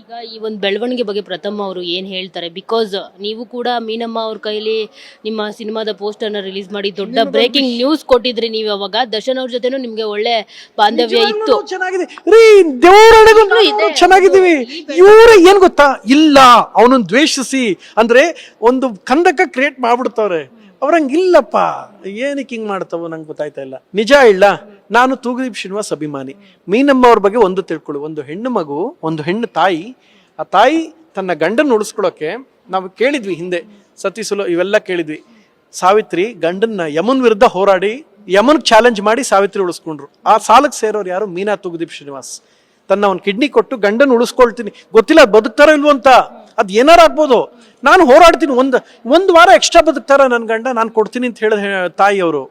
ಈಗ ಈ ಒಂದು ಬೆಳವಣಿಗೆ ಬಗ್ಗೆ ಪ್ರಥಮ ಅವರು ಏನು ಹೇಳ್ತಾರೆ? ಬಿಕಾಸ್ ನೀವು ಕೂಡ ಮೀನಮ್ಮ ಅವ್ರ ಕೈಲಿ ನಿಮ್ಮ ಸಿನಿಮಾದ ಪೋಸ್ಟರ್ನ ರಿಲೀಸ್ ಮಾಡಿ ದೊಡ್ಡ ಬ್ರೇಕಿಂಗ್ ನ್ಯೂಸ್ ಕೊಟ್ಟಿದ್ರಿ ನೀವು ಅವಾಗ. ದರ್ಶನ್ ಅವ್ರ ಜೊತೆನೂ ನಿಮಗೆ ಒಳ್ಳೆ ಬಾಂಧವ್ಯ ಇತ್ತು. ಚೆನ್ನಾಗಿದೆ. ರೀ ದೇವರೊಳಗೂ ನಾವು ಚೆನ್ನಾಗಿದ್ದೀವಿ. ಇವರು ಏನ್ ಗೊತ್ತಾ? ಇಲ್ಲ ಅವನನ್ನು ದ್ವೇಷಿಸಿ. ಅಂದ್ರೆ ಒಂದು ಕಂದಕ ಕ್ರಿಯೇಟ್ ಮಾಡ್ಬಿಡ್ತಾವ್ರೆ. ಅವ್ರಂಗ್ ಇಲ್ಲಪ್ಪ ಏನಕ್ಕೆ ಹಿಂಗ್ ಮಾಡ್ತಾವ ನಂಗೆ ಗೊತ್ತಾಯ್ತಾ ಇಲ್ಲ. ನಿಜ ಇಲ್ಲ ನಾನು ತೂಗುದೀಪ್ ಶ್ರೀನಿವಾಸ್ ಅಭಿಮಾನಿ. ಮೀನಮ್ಮ ಅವ್ರ ಬಗ್ಗೆ ಒಂದು ತಿಳ್ಕೊಳ್ಳಿ ಒಂದು ಹೆಣ್ಣು ಮಗು, ಒಂದು ಹೆಣ್ಣು ತಾಯಿ. ಆ ತಾಯಿ ತನ್ನ ಗಂಡನ ಉಳಿಸ್ಕೊಳ್ಳೋಕೆ ನಾವು ಕೇಳಿದ್ವಿ ಹಿಂದೆ. ಸತಿಸುಲು ಇವೆಲ್ಲ ಕೇಳಿದ್ವಿ. ಸಾವಿತ್ರಿ ಗಂಡನ್ನ ಯಮನ್ ವಿರುದ್ಧ ಹೋರಾಡಿ, ಯಮನ್ ಚಾಲೆಂಜ್ ಮಾಡಿ ಸಾವಿತ್ರಿ ಉಳಿಸ್ಕೊಂಡ್ರು. ಆ ಸಾಲಕ್ಕೆ ಸೇರೋರು ಯಾರು? ಮೀನಾ ತೂಗುದೀಪ್ ಶ್ರೀನಿವಾಸ್. ತನ್ನ ಒಂದು ಕಿಡ್ನಿ ಕೊಟ್ಟು ಗಂಡನ ಉಳಿಸ್ಕೊಳ್ತೀನಿ. ಗೊತ್ತಿಲ್ಲ ಅದ್ ಬದುಕ್ತಾರೋ ಇಲ್ವೋ ಅಂತ. ಅದ್ ಏನಾರು ಆಗ್ಬೋದು. ನಾನು ಹೋರಾಡ್ತೀನಿ. ಒಂದು ಒಂದು ವಾರ ಎಕ್ಸ್ಟ್ರಾ ಬದುಕ್ತಾರೆ ನನ್ನ ಗಂಡ, ನಾನು ಕೊಡ್ತೀನಿ ಅಂತ ಹೇಳಿದ ತಾಯಿಯವರು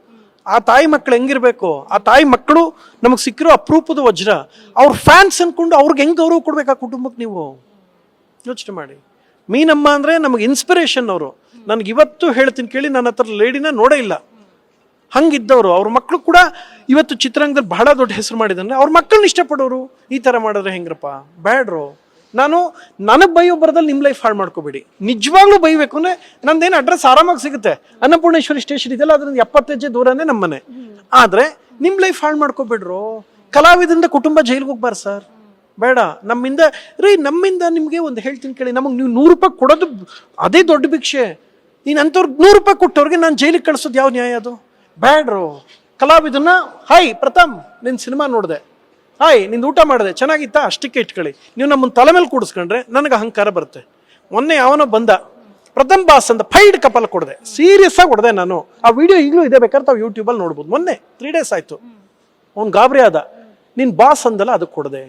ಆ ತಾಯಿ ಮಕ್ಕಳು ಹೆಂಗಿರ್ಬೇಕು? ಆ ತಾಯಿ ಮಕ್ಕಳು ನಮಗೆ ಸಿಕ್ಕಿರೋ ಅಪರೂಪದ ವಜ್ರ. ಅವ್ರ ಫ್ಯಾನ್ಸ್ ಅಂದ್ಕೊಂಡು ಅವ್ರಿಗೆ ಹೆಂಗೆ ಗೌರವ ಕೊಡ್ಬೇಕು ಆ ಕುಟುಂಬಕ್ಕೆ ನೀವು? ಯೋಚನೆ ಮಾಡಿ. ಮೀನಮ್ಮ ಅಂದರೆ ನಮಗೆ ಇನ್ಸ್ಪಿರೇಷನ್ ಅವರು. ನನಗೆ ಇವತ್ತು ಹೇಳ್ತೀನಿ ಕೇಳಿ ನನ್ನ ಹತ್ರ ಲೇಡಿನ ನೋಡೇ ಇಲ್ಲ. ಹಂಗಿದ್ದವರು. ಅವ್ರ ಮಕ್ಕಳು ಕೂಡ ಇವತ್ತು ಚಿತ್ರರಂಗದಲ್ಲಿ ಬಹಳ ದೊಡ್ಡ ಹೆಸರು ಮಾಡಿದಂದ್ರೆ. ಅವ್ರ ಮಕ್ಕಳನ್ನ ಇಷ್ಟಪಡೋರು. ಈ ಥರ ಮಾಡಿದ್ರೆ ಹೆಂಗ್ರಪ್ಪ? ಬ್ಯಾಡ್ರು. ನಾನು ನನಗೆ ಬೈಯೋ ಬರದಲ್ಲಿ ನಿಮ್ಮ ಲೈಫ್ ಹಾಳು ಮಾಡ್ಕೋಬೇಡಿ. ನಿಜವಾಗ್ಲೂ ಬೈಬೇಕು ಅಂದ್ರೆ ನಂದೇನು ಅಡ್ರೆಸ್ ಆರಾಮಾಗಿ ಸಿಗುತ್ತೆ. ಅನ್ನಪೂರ್ಣೇಶ್ವರಿ ಸ್ಟೇಷನ್ ಇದೆಯಲ್ಲ ಅದರಿಂದ ಎಪ್ಪತ್ತು ಹೆಜ್ಜೆ ದೂರನೇ ನಮ್ಮನೆ. ಆದ್ರೆ ನಿಮ್ಮ ಲೈಫ್ ಹಾಳು ಮಾಡ್ಕೋಬೇಡ್ರು? ಕಲಾವಿದರಿಂದ ಕುಟುಂಬ ಜೈಲಿಗೆ ಹೋಗ್ಬಾರ ಸರ್. ಬೇಡ. ನಮ್ಮಿಂದ, ರೀ ನಮ್ಮಿಂದ ನಿಮಗೆ ಒಂದು ಹೇಳ್ತೀನಿ ಕೇಳಿ, ನಮಗೆ ನೀವು ನೂರು ರೂಪಾಯಿ ಕೊಡೋದು ಅದೇ ದೊಡ್ಡ ಭಿಕ್ಷೆ. ನೀನು ಅಂಥವ್ರಿಗೆ ನೂರು ರೂಪಾಯಿ ಕೊಟ್ಟವ್ರಿಗೆ ನಾನು ಜೈಲಿಗೆ ಕಳ್ಸೋದು ಯಾವ ನ್ಯಾಯ ಅದು? ಬೇಡ್ರೋ ಕಲಾವಿದನ್ನ ಹಾಯ್ ಪ್ರಥಮ್ ನಿನ್ನ ಸಿನಿಮಾ ನೋಡಿದೆ. ಹಾಯ್, ನಿಂದು ಊಟ ಮಾಡಿದೆ. ಚೆನ್ನಾಗಿತ್ತಾ? ಅಷ್ಟಕ್ಕೆ ಇಟ್ಕೊಳ್ಳಿ. ನೀವು ನಮ್ಮನ್ನು ತಲೆ ಮೇಲೆ ಕೂಡಿಸ್ಕೊಂಡ್ರೆ ನನಗೆ ಅಹಂಕಾರ ಬರುತ್ತೆ. ಮೊನ್ನೆ ಯಾವನೋ ಬಂದ, ಪ್ರಥಮ್ ಬಾಸ್ ಅಂತ ಫೈಡ್ ಕಪಲ್ ಕೊಡದೆ. ಸೀರಿಯಸ್ ಆಗಿ ಕೊಡದೆ ನಾನು. ಆ ವಿಡಿಯೋ ಈಗಲೂ ಇದೆ ಬೇಕಾದ್ರೆ ತಾವು ಯೂಟ್ಯೂಬಲ್ಲಿ ನೋಡ್ಬೋದು. ಮೊನ್ನೆ ತ್ರೀ ಡೇಸ್ ಆಯಿತು. ಅವ್ನು ಗಾಬರಿ ಆದ. ನೀನು ಬಾಸ್ ಅಂದಲ್ಲ, ಅದಕ್ಕೆ ಕೊಡದೆ.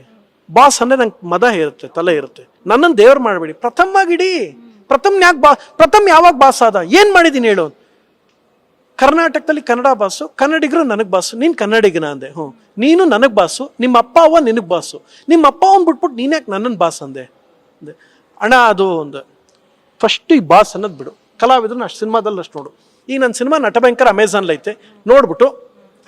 ಬಾಸ್ ಅಂದರೆ ನಂಗೆ ಮದ ಇರುತ್ತೆ, ತಲೆ ಇರುತ್ತೆ. ನನ್ನನ್ನು ದೇವ್ರು ಮಾಡಬೇಡಿ. ಪ್ರಥಮ ಆಗಿಡಿ ಪ್ರಥಮ್ ಯಾಕೆ ಬಾ, ಪ್ರಥಮ್ ಯಾವಾಗ ಬಾಸ್ ಆದ? ಏನು ಮಾಡಿದ್ದೀನಿ ಹೇಳು ಕರ್ನಾಟಕದಲ್ಲಿ ಕನ್ನಡ ಬಾಸು, ಕನ್ನಡಿಗರು ನನಗೆ ಬಾಸು, ನೀನು ಕನ್ನಡಿಗನ ಅಂದೆ. ಹ್ಞೂ ನೀನು ನನಗೆ ಬಾಸು, ನಿಮ್ಮ ಅಪ್ಪ ಅವ್ವ ನಿನಗೆ ಬಾಸು. ನಿಮ್ಮ ಅಪ್ಪ ಅವನ್ ಬಿಟ್ಬಿಟ್ಟು ನೀನು ಯಾಕೆ ನನ್ನನ್ನು ಬಾಸ್ ಅಂದೆ? ಅಂದೆ. ಅಣ್ಣ, ಅದು ಒಂದು. ಫಸ್ಟ್ ಈ ಬಾಸ್ ಅನ್ನೋದು ಬಿಡು. ಕಲಾವಿದ್ರು ಅಷ್ಟು ಸಿನಿಮಾದಲ್ಲಿ ಅಷ್ಟು ನೋಡು. ಈಗ ನನ್ನ ಸಿನಿಮಾ ನಟಭಯಂಕರ ಅಮೆಝಾನ್ ಐತೆ. ನೋಡ್ಬಿಟ್ಟು,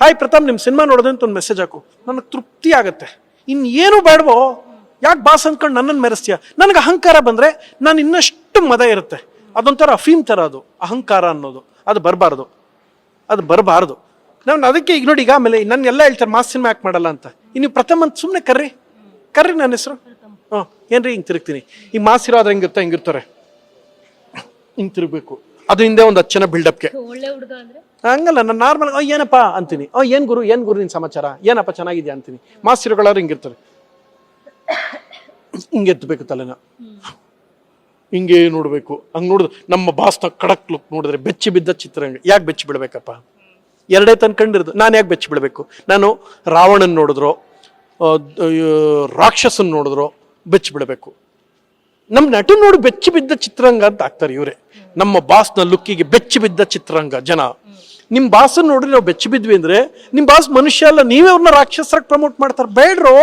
ಹಾಯ್ ಪ್ರತಾಪ್ ನಿಮ್ಮ ಸಿನಿಮಾ ನೋಡಿದೆ ಅಂತ ಒಂದು ಮೆಸೇಜ್ ಹಾಕು. ನನಗೆ ತೃಪ್ತಿ ಆಗುತ್ತೆ. ಇನ್ನು ಏನು ಬೇಡವೋ? ಯಾಕೆ ಬಾಸ್ ಅಂದ್ಕೊಂಡು ನನ್ನನ್ನು ಮೆರೆಸ್ತೀಯ? ನನಗೆ ಅಹಂಕಾರ ಬಂದರೆ ನಾನು ಇನ್ನಷ್ಟು ಮದ ಇರುತ್ತೆ. ಅದೊಂಥರ ಅಫೀಮ್ ಥರ ಅದು. ಅಹಂಕಾರ ಅನ್ನೋದು. ಅದು ಬರಬಾರ್ದು. ಅದು ಬರಬಾರ್ದು. ನಾನು ಅದಕ್ಕೆ ಈಗ ನೋಡಿ ಈಗ ಆಮೇಲೆ ನನ್ನ ಎಲ್ಲ ಹೇಳ್ತಾರೆ ಮಾಸ್ ಸಿನಿಮಾ ಯಾಕೆ ಮಾಡಲ್ಲ ಅಂತ. ಇನ್ನು ಪ್ರಥಮ ಅಂತ ಸುಮ್ಮನೆ ಕರ್ರಿ. ಕರ್ರಿ ನನ್ನ ಹೆಸರು. ಹಾಂ ಏನ್ರಿ ಹಿಂಗೆ ತಿರುಗ್ತೀನಿ. ಈ ಮಾಸ್ ಇರೋ ಆದ್ರೆ ಹೆಂಗಿರುತ್ತೆ ಹಿಂಗಿರ್ತಾರೆ ಹಿಂಗೆ ತಿರುಗಬೇಕು. ಅದು ಹಿಂದೆ ಒಂದು ಹತ್ತು ಜನ ಬಿಲ್ಡಪ್ಗೆ ಒಳ್ಳೆ ಹುಡುಗ ಅಂದ್ರೆ? ಹಂಗಲ್ಲ ನಾನು ನಾರ್ಮಲ್ ಓ ಏನಪ್ಪ? ಅಂತೀನಿ. ಓ ಏನ್ ಗುರು? ಏನ್ ಗುರು ನಿನ್ ಸಮಾಚಾರ? ಏನಪ್ಪ ಚೆನ್ನಾಗಿದ್ಯಾ? ಅಂತೀನಿ. ಮಾಸ್ ಮಾಸ್ತಿರುಗಳವ್ರು ಹಿಂಗಿರ್ತಾರೆ ಹಿಂಗೆ ಎತ್ತಬೇಕು ತಲೆನ. ಹಿಂಗೆ ನೋಡಬೇಕು. ಹಂಗ್ ನೋಡಿದ್ರೆ ನಮ್ಮ ಬಾಸ್ನ ಕಡಕ್ ಲುಕ್ ನೋಡಿದ್ರೆ ಬೆಚ್ಚಿ ಬಿದ್ದ ಚಿತ್ರರಂಗ ಯಾಕೆ ಬೆಚ್ಚಿ ಬಿಡಬೇಕಪ್ಪ? ಎರಡೇ ತನ್ಕೊಂಡಿರೋದು ನಾನು ಯಾಕೆ ಬೆಚ್ಚಿ ಬಿಡಬೇಕು? ನಾನು ರಾವಣನ್ ನೋಡಿದ್ರು ರಾಕ್ಷಸನ ನೋಡಿದ್ರು ಬೆಚ್ಚಿ ಬಿಡಬೇಕು. ನಮ್ಮ ನಟಿ ನೋಡಿ ಬೆಚ್ಚಿ ಬಿದ್ದ ಚಿತ್ರರಂಗ ಅಂತ ಆಗ್ತಾರೆ ಇವರೇ. ನಮ್ಮ ಬಾಸ್ನ ಲುಕ್ಕಿಗೆ ಬೆಚ್ಚಿ ಬಿದ್ದ ಚಿತ್ರರಂಗ, ಜನ. ನಿಮ್ಮ ಬಾಸನ್ ನೋಡ್ರಿ ನಾವು ಬೆಚ್ಚಿ ಬಿದ್ವಿ ಅಂದ್ರೆ ನಿಮ್ಮ ಬಾಸ್ ಮನುಷ್ಯ ಅಲ್ಲ, ನೀವೇ ಅವ್ರನ್ನ ರಾಕ್ಷಸರಾಗಿ ಪ್ರಮೋಟ್ ಮಾಡ್ತಾರೆ. ಬೇಡ್ರೋ?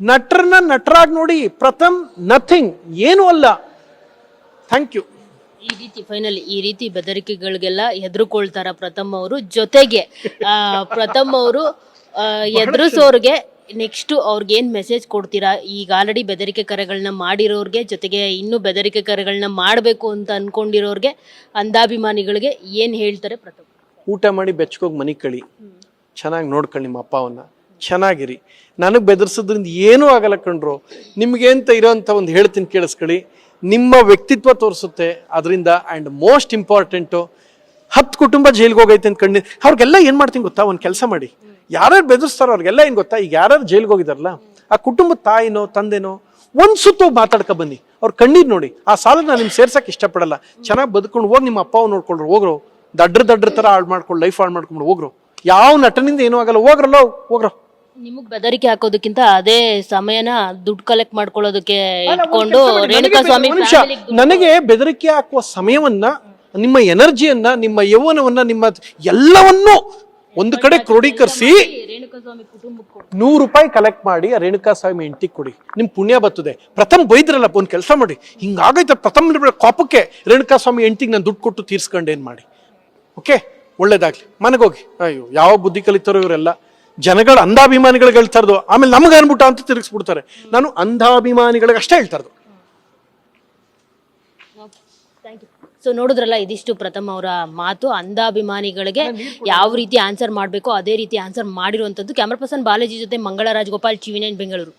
ನಟರನ್ನ ನಟರಾಗಿ ನೋಡಿ ಪ್ರಥಮ್ ನಥಿಂಗ್ ಏನು ಅಲ್ಲ. ಥ್ಯಾಂಕ್ ಯು ಈ ರೀತಿ ಫೈನಲ್ ಈ ರೀತಿ ಬೆದರಿಕೆಗಳಿಗೆಲ್ಲ ಹೆದರ್ಕೊಳ್ತಾರ ಪ್ರಥಮ್ ಅವರು. ಜೊತೆಗೆ ಆ, ಪ್ರಥಮ್ ಅವರು ಎದುರಿಸೋರ್ಗೆ ನೆಕ್ಸ್ಟ್ ಅವ್ರಿಗೆ ಏನ್ ಮೆಸೇಜ್ ಕೊಡ್ತೀರಾ? ಈಗ ಆಲ್ರೆಡಿ ಬೆದರಿಕೆ ಕರೆಗಳನ್ನ ಮಾಡಿರೋರ್ಗೆ ಜೊತೆಗೆ ಇನ್ನೂ ಬೆದರಿಕೆ ಕರೆಗಳನ್ನ ಮಾಡಬೇಕು ಅಂತ ಅನ್ಕೊಂಡಿರೋರ್ಗೆ ಅಂಧಾಭಿಮಾನಿಗಳಿಗೆ ಏನ್ ಹೇಳ್ತಾರೆ ಪ್ರಥಮ್? ಊಟ ಮಾಡಿ ಬೆಚ್ಚಗೋಗಿ ಮನೆ ಕಳಿ. ಚೆನ್ನಾಗಿ ನೋಡ್ಕೊಳ್ಳಿ ನಿಮ್ಮ ಅಪ್ಪವನ್ನ. ಚೆನ್ನಾಗಿರಿ. ನನಗೆ ಬೆದರ್ಸೋದ್ರಿಂದ ಏನೂ ಆಗಲ್ಲ ಕಣ್ರು. ನಿಮಗೆ ಅಂತ ಇರೋವಂಥ ಒಂದು ಹೇಳ್ತೀನಿ ಕೇಳಿಸ್ಕೊಳ್ಳಿ. ನಿಮ್ಮ ವ್ಯಕ್ತಿತ್ವ ತೋರಿಸುತ್ತೆ. ಅದರಿಂದ ಆ್ಯಂಡ್ ಮೋಸ್ಟ್ ಇಂಪಾರ್ಟೆಂಟು ಹತ್ತು ಕುಟುಂಬ ಜೈಲಿಗೆ ಹೋಗೈತೆ ಅಂತ ಕಂಡು ಅವ್ರಿಗೆಲ್ಲ ಏನು ಮಾಡ್ತೀನಿ ಗೊತ್ತಾ? ಒಂದು ಕೆಲಸ ಮಾಡಿ. ಯಾರ್ಯಾರು ಬೆದರಿಸ್ತಾರೋ ಅವ್ರಿಗೆಲ್ಲ ಏನು ಗೊತ್ತಾ? ಈಗ ಯಾರ್ಯಾರು ಜೈಲಿಗೆ ಹೋಗಿದಾರಲ್ಲ, ಆ ಕುಟುಂಬ ತಾಯಿನೋ, ತಂದೆನೋ, ಒಂದು ಸುತ್ತು ಮಾತಾಡ್ಕೊ ಬನ್ನಿ. ಅವ್ರು ಕಣ್ಣೀರು ನೋಡಿ. ಆ ಸಾಲ ನಾನು ನಿಮ್ಗೆ ಸೇರ್ಸಕ್ಕೆ ಇಷ್ಟಪಡಲ್ಲ. ಚೆನ್ನಾಗಿ ಬದುಕೊಂಡು ಹೋಗಿ ನಿಮ್ಮ ಅಪ್ಪ ನೋಡ್ಕೊಂಡ್ರು. ಹೋಗ್ರು. ದಡ್ರ ದಡ್ರ ಥರ ಹಾಳು ಮಾಡ್ಕೊಂಡು ಲೈಫ್ ಹಾಳು ಮಾಡ್ಕೊಂಡು ಹೋಗ್ರು. ಯಾವ ನಟನಿಂದ ಏನೂ ಆಗಲ್ಲ. ಹೋಗ್ರಲ್ಲ, ಹೋಗ್ರೋ. ನಿಮಗ್ ಬೆದರಿಕೆ ಹಾಕೋದಕ್ಕಿಂತ ಅದೇ ಸಮಯನ ದುಡ್ಡು ಕಲೆಕ್ಟ್ ಮಾಡ್ಕೊಳ್ಳೋದಕ್ಕೆ ಇಟ್ಕೊಂಡು ರೇಣುಕಾ ಸ್ವಾಮಿ ನಿಮಿಷ. ನನಗೆ ಬೆದರಿಕೆ ಹಾಕುವ ಸಮಯವನ್ನ ನಿಮ್ಮ ಎನರ್ಜಿಯನ್ನ ನಿಮ್ಮ ಯೌವನವನ್ನ ನಿಮ್ಮ ಎಲ್ಲವನ್ನೂ ಒಂದು ಕಡೆ ಕ್ರೋಢೀಕರಿಸಿ ರೇಣುಕಾ ಸ್ವಾಮಿ ಕುಟುಂಬಕ್ಕೆ ನೂರು ರೂಪಾಯಿ ಕಲೆಕ್ಟ್ ಮಾಡಿ ಆ ರೇಣುಕಾ ಸ್ವಾಮಿ ಹೆಂಡತಿಗೆ ಕೊಡಿ. ನಿಮ್ ಪುಣ್ಯ ಬರ್ತದೆ. ಪ್ರಥಮ್ ಬೈದ್ರಲ್ಲ ಒಂದು ಕೆಲಸ ಮಾಡಿ. ಹಿಂಗಾಗೈತೆ ಪ್ರಥಮ್ ಕೋಪಕ್ಕೆ ರೇಣುಕಾ ಸ್ವಾಮಿ ಹೆಂಡತಿಗೆ ನಾನು ದುಡ್ಡು ಕೊಟ್ಟು ತೀರ್ಸ್ಕೊಂಡೇನ್ ಮಾಡಿ. ಓಕೆ ಒಳ್ಳೇದಾಗ್ಲಿ. ಮನೆಗೋಗಿ ಅಯ್ಯೋ ಯಾವ ಬುದ್ಧಿ ಕಲಿತಾರೋ ಇವರೆಲ್ಲ. ಜನಗಳ ಅಂಧಾಭಿಮಾನಿಗಳಿಗೆ ಹೇಳ್ತಾ ಇರೋದು ಆಮೇಲೆ ನಮಗೆ ಅನ್ಬಿಟ್ಟ ಅಂತ ತಿರುಗಿಸ್ಬಿಡ್ತಾರೆ. ನಾನು ಅಂಧಾಭಿಮಾನಿಗಳಿಗೆ ಅಷ್ಟೇ ಹೇಳ್ತಾ ಇರೋದು ಸೊ ನೋಡಿದ್ರಲ್ಲ ಇದಿಷ್ಟು ಪ್ರಥಮ ಅವರ ಮಾತು ಅಂಧಾಭಿಮಾನಿಗಳಿಗೆ ಯಾವ ರೀತಿ ಆನ್ಸರ್ ಮಾಡಬೇಕು ಅದೇ ರೀತಿ ಆನ್ಸರ್ ಮಾಡಿರುವಂಥದ್ದು. ಕ್ಯಾಮ್ರಾ ಪರ್ಸನ್ ಬಾಲಾಜಿ ಜೊತೆ ಮಂಗಳರಾಜ್ ಗೋಪಾಲ್ ಚಿವಿನೇನ್ ನೈನ್ ಬೆಂಗಳೂರು.